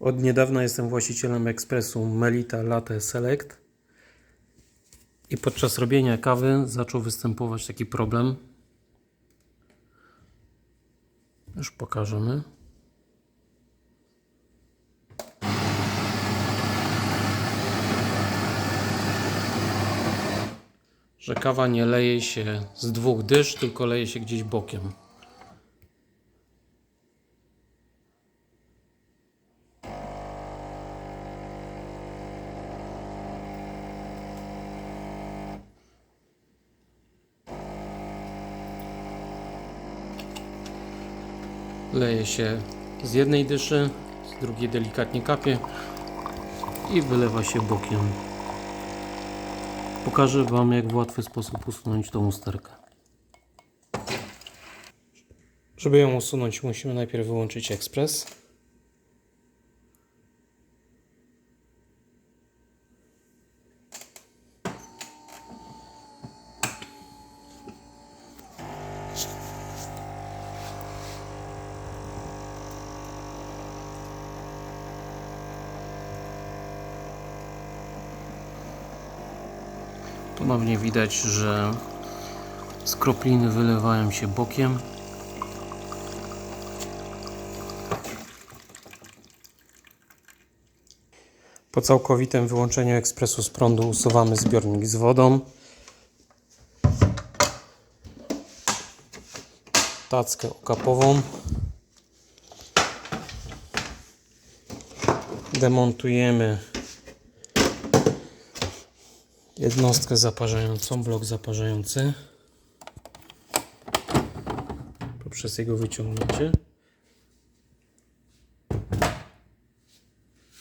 Od niedawna jestem właścicielem ekspresu Melita Latte Select i podczas robienia kawy zaczął występować taki problem. Już pokażemy. Że kawa nie leje się z dwóch dysz, tylko leje się gdzieś bokiem. Leje się z jednej dyszy, z drugiej delikatnie kapie i wylewa się bokiem. Pokażę Wam, jak w łatwy sposób usunąć tą usterkę. Żeby ją usunąć, musimy najpierw wyłączyć ekspres. Ponownie widać, że skropliny wylewają się bokiem. Po całkowitym wyłączeniu ekspresu z prądu usuwamy zbiornik z wodą. Tackę okapową. Demontujemy jednostkę zaparzającą, blok zaparzający poprzez jego wyciągnięcie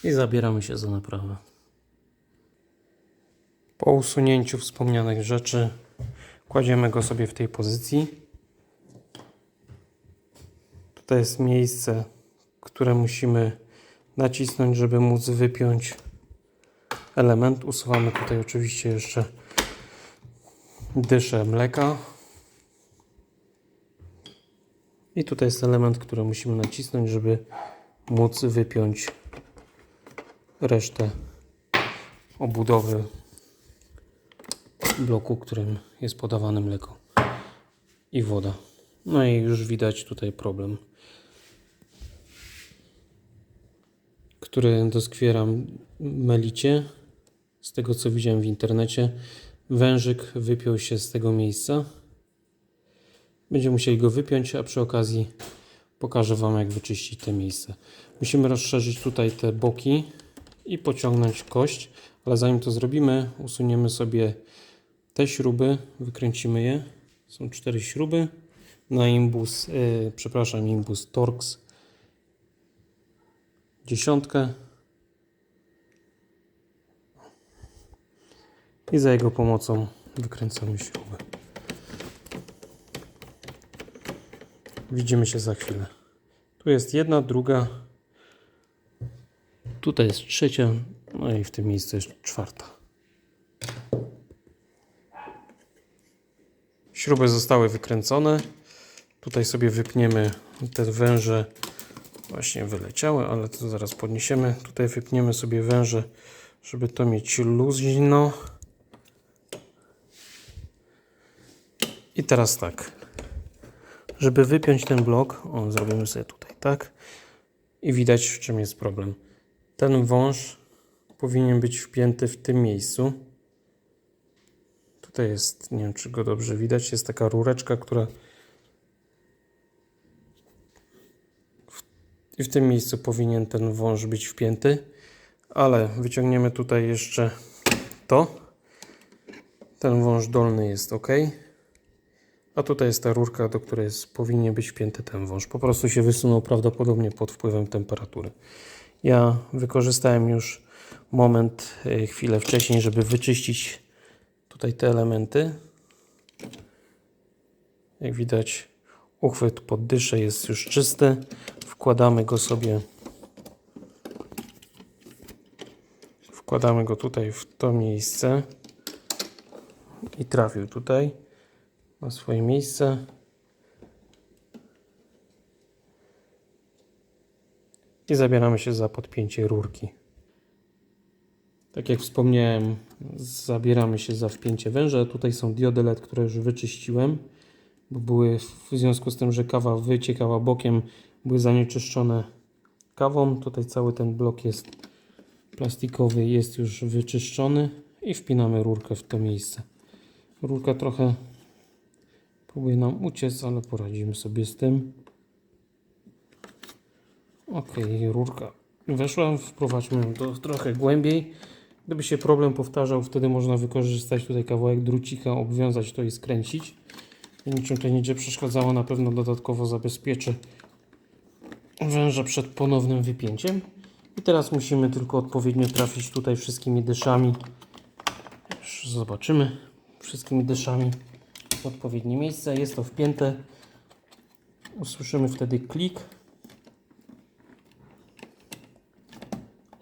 i zabieramy się za naprawę. Po usunięciu wspomnianych rzeczy kładziemy go sobie w tej pozycji. Tutaj jest miejsce, które musimy nacisnąć, żeby móc wypiąć element. Usuwamy tutaj oczywiście jeszcze dyszę mleka. I tutaj jest element, który musimy nacisnąć, żeby móc wypiąć resztę obudowy bloku, którym jest podawane mleko i woda. No i już widać tutaj problem, który doskwieram melicie. Z tego co widziałem w internecie, wężyk wypiął się z tego miejsca. Będziemy musieli go wypiąć, a przy okazji pokażę Wam, jak wyczyścić te miejsce. Musimy rozszerzyć tutaj te boki i pociągnąć kość, ale zanim to zrobimy, usuniemy sobie te śruby, wykręcimy je. Są cztery śruby na imbus, yy, przepraszam, imbus Torx dziesiątkę i za jego pomocą wykręcamy śrubę. Widzimy się za chwilę. Tu jest jedna, druga, tutaj jest trzecia, no i w tym miejscu jest czwarta. Śruby zostały wykręcone. Tutaj sobie wypniemy te węże. Właśnie wyleciały, ale to zaraz podniesiemy. Tutaj wypniemy sobie węże, żeby to mieć luźno. Teraz tak. Żeby wypiąć ten blok, o, zrobimy sobie tutaj tak. I widać, w czym jest problem. Ten wąż powinien być wpięty w tym miejscu. Tutaj jest, nie wiem czy go dobrze widać, jest taka rureczka, która i w tym miejscu powinien ten wąż być wpięty, ale wyciągniemy tutaj jeszcze to. Ten wąż dolny jest ok. A tutaj jest ta rurka, do której jest, powinien być wpięty ten wąż. Po prostu się wysunął prawdopodobnie pod wpływem temperatury. Ja wykorzystałem już moment, e, chwilę wcześniej, żeby wyczyścić tutaj te elementy. Jak widać, uchwyt pod dyszę jest już czysty. Wkładamy go sobie. Wkładamy go tutaj w to miejsce i trafił tutaj na swoje miejsce. i zabieramy się za podpięcie rurki. Tak jak wspomniałem, zabieramy się za wpięcie węża. Tutaj są diody LED, które już wyczyściłem, bo były w związku z tym, że kawa wyciekała bokiem, były zanieczyszczone kawą. Tutaj cały ten blok jest plastikowy, jest już wyczyszczony i wpinamy rurkę w to miejsce. Rurka trochę próbuje nam uciec, ale poradzimy sobie z tym. Ok, rurka weszła, wprowadźmy ją to trochę głębiej. Gdyby się problem powtarzał, wtedy można wykorzystać tutaj kawałek drucika, obwiązać to i skręcić. Niczym to nie będzie przeszkadzało, na pewno dodatkowo zabezpieczy węża przed ponownym wypięciem. I teraz musimy tylko odpowiednio trafić tutaj wszystkimi dyszami. Już zobaczymy. Wszystkimi dyszami w odpowiednie miejsce. Jest to wpięte. Usłyszymy wtedy klik.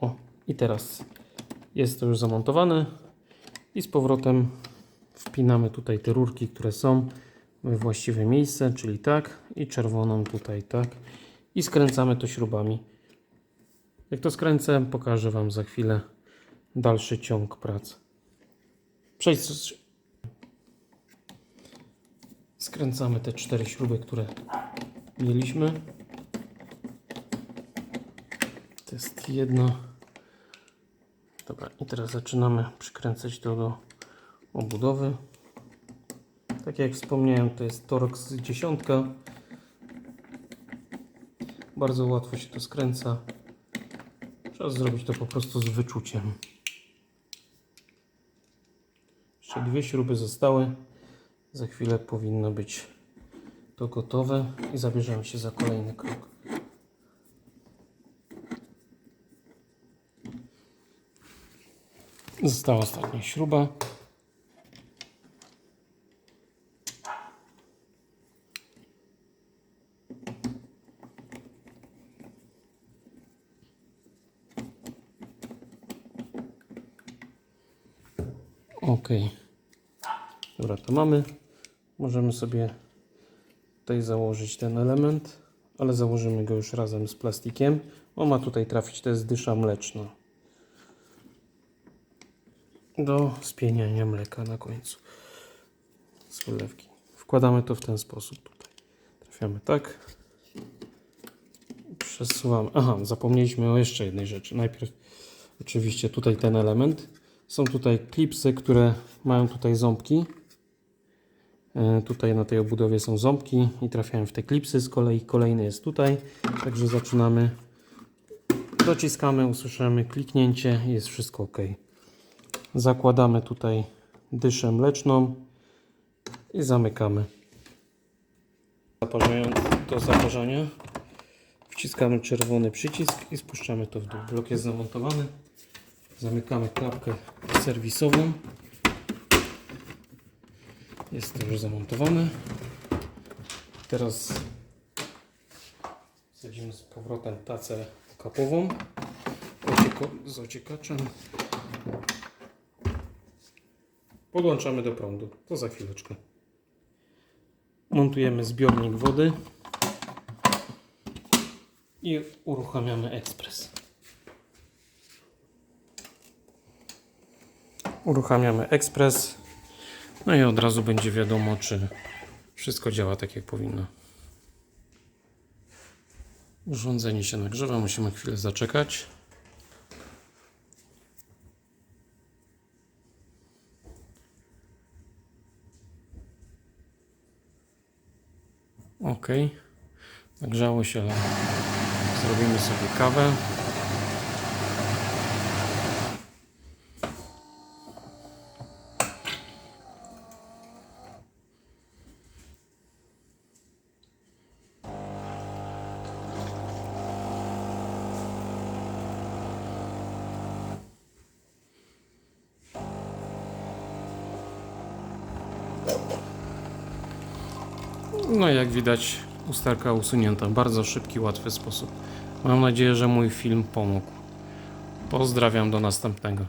O, i teraz jest to już zamontowane. I z powrotem wpinamy tutaj te rurki, które są we właściwe miejsce, czyli tak. I czerwoną tutaj tak. I skręcamy to śrubami. Jak to skręcę, pokażę Wam za chwilę dalszy ciąg prac. Przejdź. Skręcamy te cztery śruby, które mieliśmy. To jest jedno. Dobra, i teraz zaczynamy przykręcać to do obudowy. Tak jak wspomniałem, to jest Torx dziesiątka. Bardzo łatwo się to skręca. Trzeba zrobić to po prostu z wyczuciem. Jeszcze dwie śruby zostały. Za chwilę powinno być to gotowe i zabierzemy się za kolejny krok. Została ostatnia śruba. Ok. Dobra, to mamy. Możemy sobie tutaj założyć ten element, ale założymy go już razem z plastikiem. On ma tutaj trafić, to jest dysza mleczna. Do spieniania mleka na końcu. Z wylewki. Wkładamy to w ten sposób tutaj. Trafiamy tak. Przesuwamy. Aha, zapomnieliśmy o jeszcze jednej rzeczy. Najpierw oczywiście tutaj ten element. Są tutaj klipsy, które mają tutaj ząbki. E, Tutaj na tej obudowie są ząbki i trafiają w te klipsy. Z kolei kolejny jest tutaj. Także zaczynamy. Dociskamy, usłyszymy kliknięcie i jest wszystko ok. Zakładamy tutaj dyszę mleczną i zamykamy. Zaparzając do zaparzania wciskamy czerwony przycisk i spuszczamy to w dół. Blok jest zamontowany. Zamykamy klapkę serwisową. Jest to już zamontowane. Teraz wsadzimy z powrotem tacę kapową z ociekaczem. Podłączamy do prądu. To za chwileczkę. Montujemy zbiornik wody i uruchamiamy ekspres. Uruchamiamy ekspres. No i od razu będzie wiadomo, czy wszystko działa tak, jak powinno. Urządzenie się nagrzewa, musimy chwilę zaczekać. Ok, nagrzało się, ale zrobimy sobie kawę. No jak widać usterka usunięta. Bardzo szybki, łatwy sposób. Mam nadzieję, że mój film pomógł. Pozdrawiam do następnego.